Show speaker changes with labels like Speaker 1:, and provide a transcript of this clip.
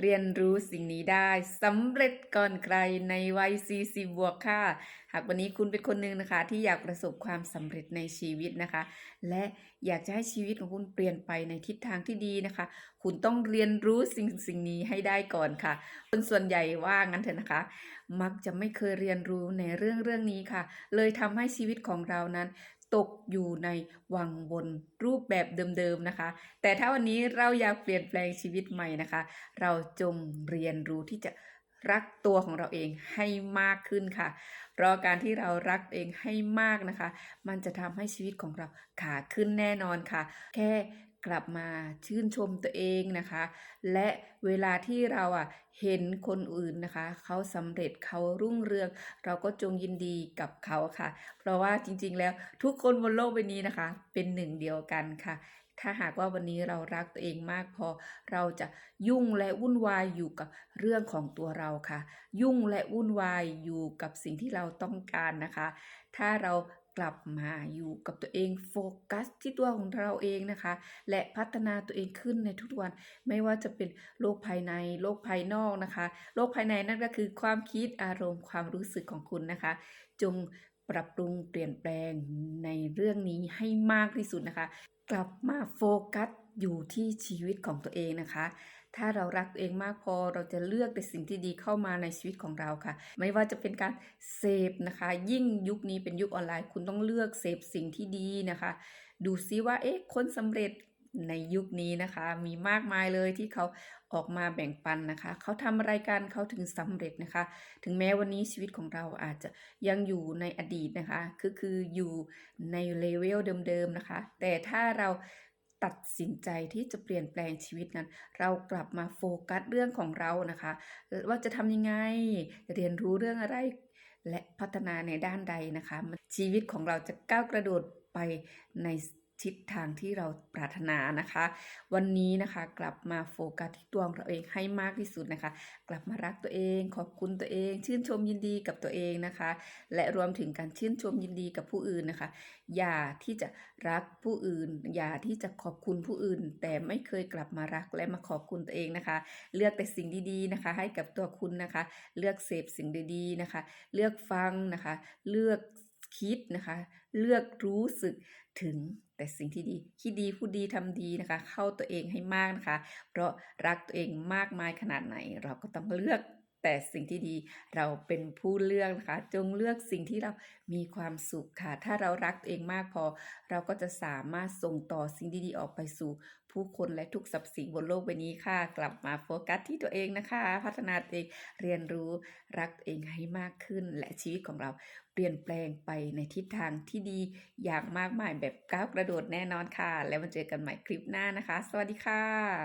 Speaker 1: เรียนรู้สิ่งนี้ได้สำเร็จก่อนใครในวัย 40 บวกค่ะ หากวันนี้คุณเป็นคนหนึ่งนะคะ ที่อยากประสบความสำเร็จในชีวิตนะคะ และอยากจะให้ชีวิตของคุณเปลี่ยนไปในทิศทางที่ดีนะคะ คุณต้องเรียนรู้สิ่งสิ่งนี้ให้ได้ก่อนค่ะ คนส่วนใหญ่ว่างั้นเถอะนะคะ มักจะไม่เคยเรียนรู้ในเรื่องเรื่องนี้ค่ะ เลยทำให้ชีวิตของเรานั้น ตกอยู่ในวังวนรูปแบบเดิมๆนะคะ แต่ถ้าวันนี้เราอยากเปลี่ยนแปลงชีวิตใหม่นะคะ เราจงเรียนรู้ที่จะรักตัวของเราเองให้มากขึ้นค่ะ เพราะการที่เรารักเองให้มากนะคะ มันจะทำให้ชีวิตของเราขาขึ้นแน่นอนค่ะ แค่กลับมาชื่นชมตัวเองนะคะ และเวลาที่เราอะเห็นคนอื่นนะคะ เขาสำเร็จเขารุ่งเรือง เราก็จงยินดีกับเขาค่ะ เพราะว่าจริงๆแล้วทุกคนบนโลกใบนี้นะคะ เป็นหนึ่งเดียวกันค่ะถ้าหากว่าวันนี้เรารักตัวเองมากพอ เราจะยุ่งและวุ่นวายอยู่กับเรื่องของตัวเราค่ะ ยุ่งและวุ่นวายอยู่กับสิ่งที่เราต้องการนะคะ ถ้าเรา กลับมาอยู่กับตัวเองโฟกัสที่ตัวของเราเองนะคะ และพัฒนาตัวเองขึ้นในทุกวัน ไม่ว่าจะเป็นโลกภายในโลกภายนอกนะคะ โลกภายในนั่นก็คือความคิดอารมณ์ความรู้สึกของคุณนะคะ จงปรับปรุงเปลี่ยนแปลงในเรื่องนี้ให้มากที่สุดนะคะ กลับมาโฟกัสอยู่ที่ชีวิตของตัวเองนะคะ ถ้าเรารักตัวเองมากพอเราจะเลือกแต่สิ่งที่ดีเข้ามาในชีวิตของเราค่ะ ไม่ว่าจะเป็นการเสพนะคะ ยิ่งยุคนี้เป็นยุคออนไลน์ คุณต้องเลือกเสพสิ่งที่ดีนะคะ ดูซิว่าเอ๊ะคนสำเร็จในยุคนี้นะคะ มีมากมายเลยที่เขาออกมาแบ่งปันนะคะ เขาทำอะไรกันเขาถึงสำเร็จนะคะ ถึงแม้วันนี้ชีวิตของเราอาจจะยังอยู่ในอดีตนะคะ คือคืออยู่ในเลเวลเดิมๆนะคะ แต่ถ้าเรา ตัดสินใจที่จะเปลี่ยนแปลงชีวิตนั้น เรากลับมาโฟกัสเรื่องของเรานะคะ ว่าจะทำยังไงเรียนรู้เรื่องอะไร และพัฒนาในด้านใดนะคะ ชีวิตของเราจะก้าวกระโดดไปใน ทิศทางที่เราปรารถนานะคะ วันนี้นะคะกลับมาโฟกัสที่ตัวเราเองให้มากที่สุดนะคะ กลับมารักตัวเอง ขอบคุณตัวเอง ชื่นชมยินดีกับตัวเองนะคะ และรวมถึงการชื่นชมยินดีกับผู้อื่นนะคะ อย่าที่จะรักผู้อื่น อย่าที่จะขอบคุณผู้อื่น แต่ไม่เคยกลับมารักและมาขอบคุณตัวเองนะคะ เลือกแต่สิ่งดีๆนะคะ ให้กับตัวคุณนะคะ เลือกเสพสิ่งดีๆนะคะ เลือกฟังนะคะ เลือก คิดนะคะ เลือกรู้สึกถึงแต่สิ่งที่ดี คิดดีพูดดีทำดีนะคะ เข้าตัวเองให้มากนะคะ เพราะรักตัวเองมากมายขนาดไหน เราก็ต้องเลือก แต่สิ่งที่ดีเราเป็นผู้เลือกนะคะ จงเลือกสิ่งที่เรามีความสุขค่ะ ถ้าเรารักตัวเองมากพอ เราก็จะสามารถส่งต่อสิ่งดีๆออกไปสู่ผู้คนและทุกสรรพสิ่งบนโลกใบนี้ค่ะ กลับมาโฟกัสที่ตัวเองนะคะ พัฒนาตัวเองเรียนรู้รักตัวเองให้มากขึ้น และชีวิตของเราเปลี่ยนแปลงไปในทิศทางที่ดีอย่างมากมายแบบก้าวกระโดดแน่นอนค่ะ แล้วมาเจอกันใหม่คลิปหน้านะคะ สวัสดีค่ะ